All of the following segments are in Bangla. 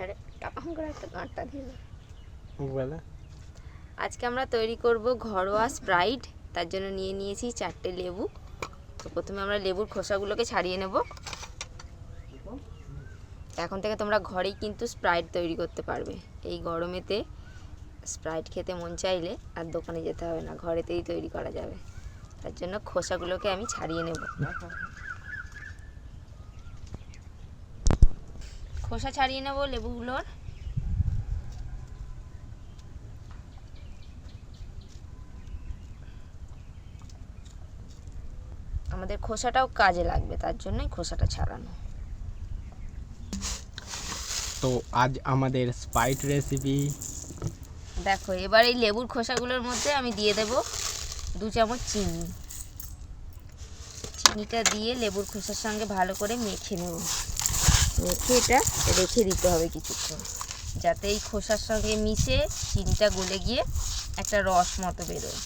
আরে টাপাং করে একটা গাঁটটা দিয়ে বলে? আজকে আমরা তৈরি করব ঘরোয়া স্প্রাইট তার জন্য নিয়ে নিয়েছি চারটে লেবু। তো প্রথমে আমরা লেবুর খোসাগুলোকে ছাড়িয়ে নেব। এখন থেকে তোমরা ঘরেই কিন্তু স্প্রাইট তৈরি করতে পারবে। এই গরমেতে স্প্রাইট খেতে মন চাইলে আর দোকানে যেতে হবে না ঘরেতেই তৈরি করা যাবে। তার জন্য খোসাগুলোকে আমি ছাড়িয়ে নেব। খোসা ছাড়িয়ে নেব লেবুগুলোর আমাদের খোসাটাও কাজে লাগবে তার জন্যই খোসাটা ছাড়ানো। তো আজ আমাদের স্পাইট রেসিপি। দেখো এবার এই লেবুর খোসাগুলোর মধ্যে আমি দিয়ে দেব দু চামচ চিনি। চিনিটা দিয়ে লেবুর খোসার সঙ্গে ভালো করে মেখে নেব। মেখে এটা রেখে দিতে হবে কিছুক্ষণ, যাতে এই খোসার সঙ্গে মিশে চিনিটা গলে গিয়ে একটা রস মতো বেরোয়।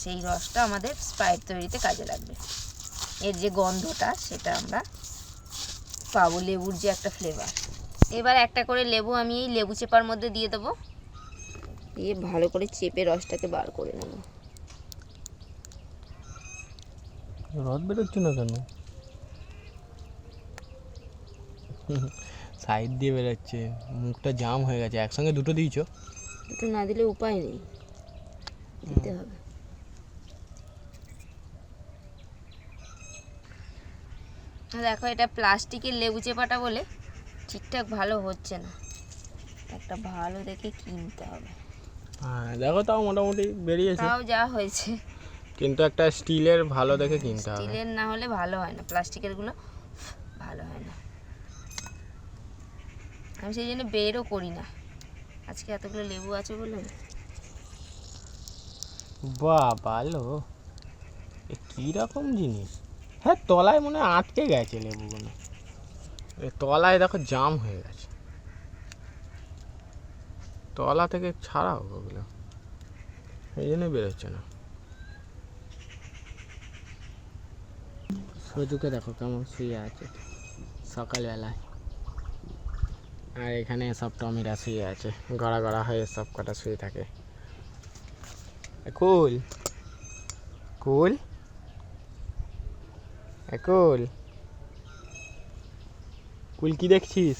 সেই রসটা আমাদের স্প্রাইট তৈরিতে কাজে লাগবে। এর যে গন্ধটা, সেটা আমরা পাবো লেবুর যে একটা ফ্লেভার এবার একটা করে লেবু আমি এই লেবু চেপার মধ্যে দিয়ে দেবো। দিয়ে ভালো করে চেপে রসটাকে বার করে নেব। রস বেরোচ্ছে না কেন? সাইড দিয়ে বেরোচ্ছে মুখটা জাম হয়ে গেছে। একসঙ্গে দুটো দিয়েছ? দুটো না দিলে উপায় নেই। দিতে হবে। দেখো এটা প্লাস্টিকের লেবু চেপাটা বলে ঠিকঠাক ভালো হচ্ছে না। একটা ভালো দেখে কিনতে হবে। হ্যাঁ দেখো তাও মোটামুটি বেরিয়েছে। তাও যা হয়েছে। কিন্তু একটা স্টিলের ভালো দেখে কিনতে হবে। স্টিলের না হলে ভালো হয় না। প্লাস্টিকেরগুলো ভালো হয় না আমি সেই জন্য বেরও করি না। আজকে এতগুলো লেবু আছে বলে বাহ ভালো এ কী রকম জিনিস? হ্যাঁ তলায় মনে হয় আটকে গেছে লেবুগুলো। এ তলায় দেখো জাম হয়ে গেছে। তলা থেকে ছাড়াও ওগুলো। এই জন্যই বেরোচ্ছে না। সজুকে দেখো কেমন শুয়ে আছে সকালবেলায়। আর এখানে সব টমিরা শুয়ে আছে। গড়া গড়া হয়ে সব কটা শুয়ে থাকে। কুল। কুল? কুল। কুল, কি দেখছিস?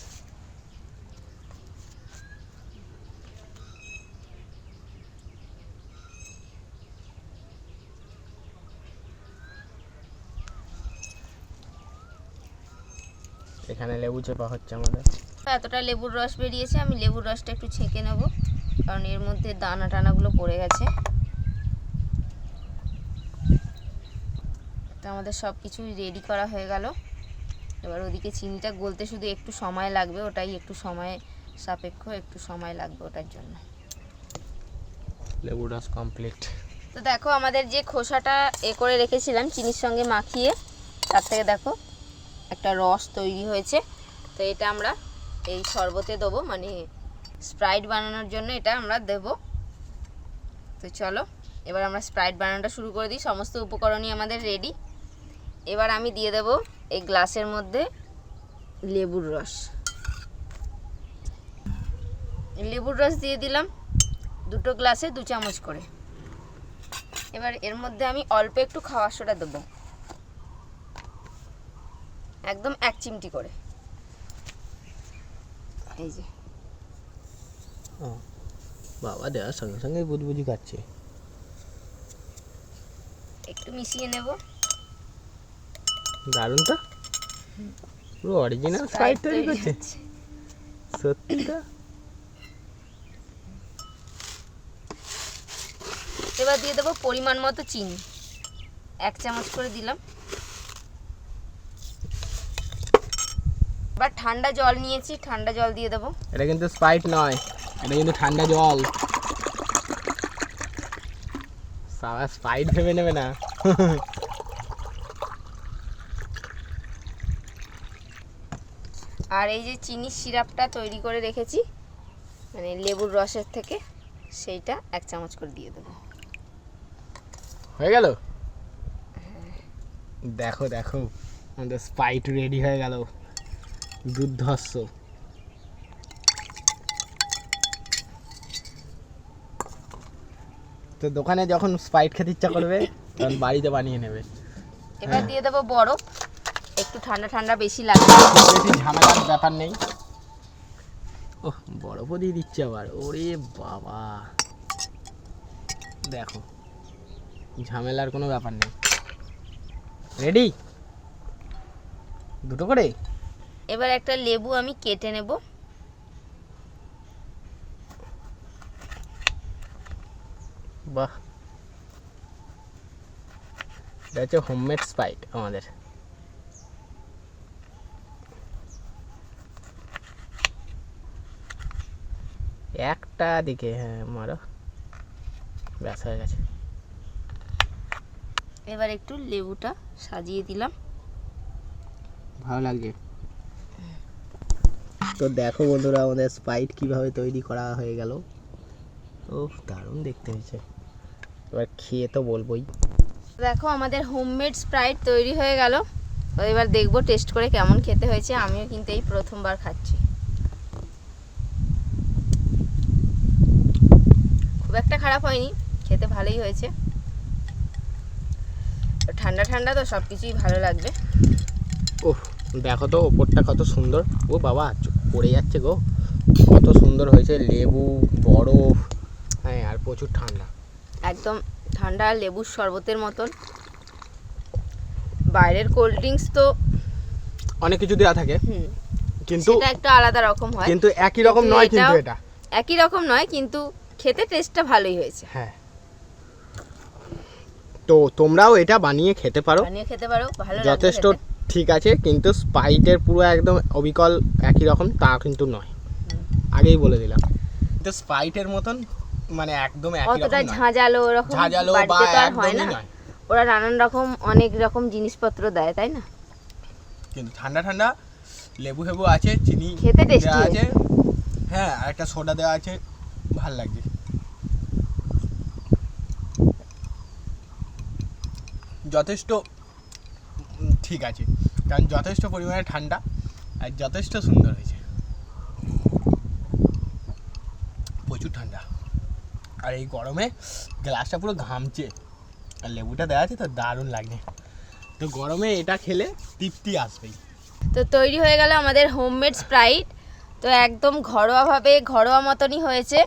এখানে লেবু চেপা হচ্ছে আমাদের। এতটা লেবুর রস বেরিয়েছে আমি লেবুর রসটা একটু ছেঁকে নেব। কারণ এর মধ্যে দানা টানাগুলো পড়ে গেছে। তো আমাদের সব কিছুই রেডি করা হয়ে গেল। এবার ওদিকে চিনিটা গলতে শুধু একটু সময় লাগবে ওটাই একটু সময় সাপেক্ষ একটু সময় লাগবে ওটার জন্য। লেবু রস কমপ্লিট তো দেখো আমাদের যে খোসাটা এ করে রেখেছিলাম চিনির সঙ্গে মাখিয়ে তার থেকে দেখো একটা রস তৈরি হয়েছে। তো এটা আমরা এই শরবতে দেবো মানে স্প্রাইট বানানোর জন্য এটা আমরা দেব। তো চলো, এবার আমরা স্প্রাইট বানানোটা শুরু করে দিই। সমস্ত উপকরণই আমাদের রেডি এবার আমি দিয়ে দেব এই গ্লাসের মধ্যে লেবুর রস। লেবুর রস দিয়ে দিলাম দুটো গ্লাসে দু চামচ করে। এবার এর মধ্যে আমি অল্প একটু খাওয়ার সোডা দেবো। একদম এক চিমটি করে। এই যে বাবা সঙ্গে সঙ্গে খাচ্ছে একটু মিশিয়ে নেব দারুণ তো পুরো অরিজিনাল তৈরি করছে সত্যি তো এবার দিয়ে দেবো পরিমাণ মতো চিনি এক চামচ করে দিলাম এবার ঠান্ডা জল নিয়েছি ঠান্ডা জল দিয়ে দেবো। এটা কিন্তু স্প্রাইট নয় এটা কিন্তু ঠান্ডা জল। সারা স্প্রাইট ভেবে নেবে না। আর এই যে চিনির সিরাপটা তৈরি করে রেখেছি মানে লেবুর রসের থেকে সেইটা এক চামচ করে দিয়ে দেবো। হয়ে গেল? দেখো দেখো আমাদের স্পাইট রেডি হয়ে গেল। দুর্ধর্ষ তো দোকানে যখন স্পাইট খেতে ইচ্ছা করবে তখন বাড়িতে বানিয়ে নেবে। এবার দিয়ে দেবো বরফ। একটু ঠান্ডা ঠান্ডা বেশি লাগবে। বেশি ঝামেলার ব্যাপার নেই। ও বরফও দিয়ে দিচ্ছে আবার। ওরে বাবা। দেখো ঝামেলার কোনো ব্যাপার নেই। রেডি দুটো করে? এবার একটা লেবু আমি কেটে নেব। বাহ। এটা হচ্ছে হোমমেড স্পাইট আমাদের। একটা দিকে হ্যাঁ মারো। ব্যাস হয়ে গেছে। এবার একটু লেবুটা সাজিয়ে দিলাম। ভালো লাগছে। তো দেখো বন্ধুরা আমাদের স্পাইট কীভাবে তৈরি করা হয়ে গেল। ও দারুণ দেখতে হয়েছে। এবার খেয়ে তো বলবোই। দেখো আমাদের হোমমেড স্প্রাইট তৈরি হয়ে গেল। এবার দেখব টেস্ট করে কেমন খেতে হয়েছে। আমিও কিন্তু এই প্রথমবার খাচ্ছি। খুব একটা খারাপ হয়নি খেতে ভালোই হয়েছে। ঠান্ডা ঠান্ডা তো সব কিছুই ভালো লাগবে। ও দেখো তো ওপরটা কত সুন্দর। ও বাবা পড়ে যাচ্ছে গো। কত সুন্দর হয়েছে লেবু বরফ হ্যাঁ আর প্রচুর ঠান্ডা। একদম ঠান্ডা লেবুর শরবতের মতন। বাইরের কোল্ড ড্রিঙ্কস তো অনেক কিছু দেওয়া থাকে কিন্তু সেটা একটা আলাদা রকম হয়। কিন্তু একই রকম নয় কিন্তু এটা। একই রকম নয় কিন্তু খেতে টেস্টটা ভালোই হয়েছে। হ্যাঁ। তো তোমরাও এটা বানিয়ে খেতে পারো। বানিয়ে খেতে পারো ভালো যথেষ্ট। ঠিক আছে কিন্তু স্পাইটের পুরো একদম অবিকল একই রকম তা কিন্তু নয়। আগেই বলে দিলাম। কিন্তু স্পাইটের মতন মানে একদম একই রকম নয়। ঝাঁঝালো ওরকম ঝাঁঝালো বা হয় না। ওরা নানান রকম অনেক রকম জিনিসপত্র দেয় তাই না? কিন্তু ঠান্ডা ঠান্ডা লেবু ফেবু আছে চিনি খেতে দেওয়া আছে। হ্যাঁ আর একটা সোডা দেওয়া আছে ভালো লাগছে যথেষ্ট ঠিক আছে। কারণ যথেষ্ট পরিমাণে ঠান্ডা আর যথেষ্ট সুন্দর হয়েছে। প্রচুর ঠান্ডা। আর এই গরমে গ্লাসটা পুরো ঘামছে। আর লেবুটা দেওয়া আছে তো, দারুণ লাগে তো গরমে এটা খেলে তৃপ্তি আসবেই। তো তৈরি হয়ে গেল আমাদের হোমমেড স্প্রাইট তো একদম ঘরোয়াভাবে, ঘরোয়া মতনই হয়েছে।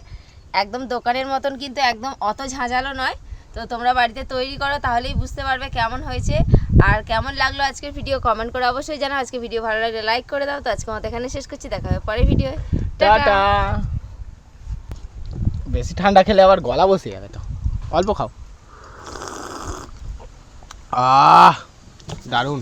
একদম দোকানের মতন কিন্তু একদম অত ঝাঁঝালো নয়। তো তোমরা বাড়িতে তৈরি করো, তাহলেই বুঝতে পারবে কেমন হয়েছে। আর কেমন লাগল আজকের ভিডিও কমেন্ট করে অবশ্যই জানাও। আজকে ভিডিও ভালো লাগলে লাইক করে দাও। তো আজকে মতো এখানে শেষ করছি। দেখা হবে পরে ভিডিও টাটা! বেশি ঠান্ডা খেলে আবার গলা বসে যাবে তো। অল্প খাও। আহ, দারুণ।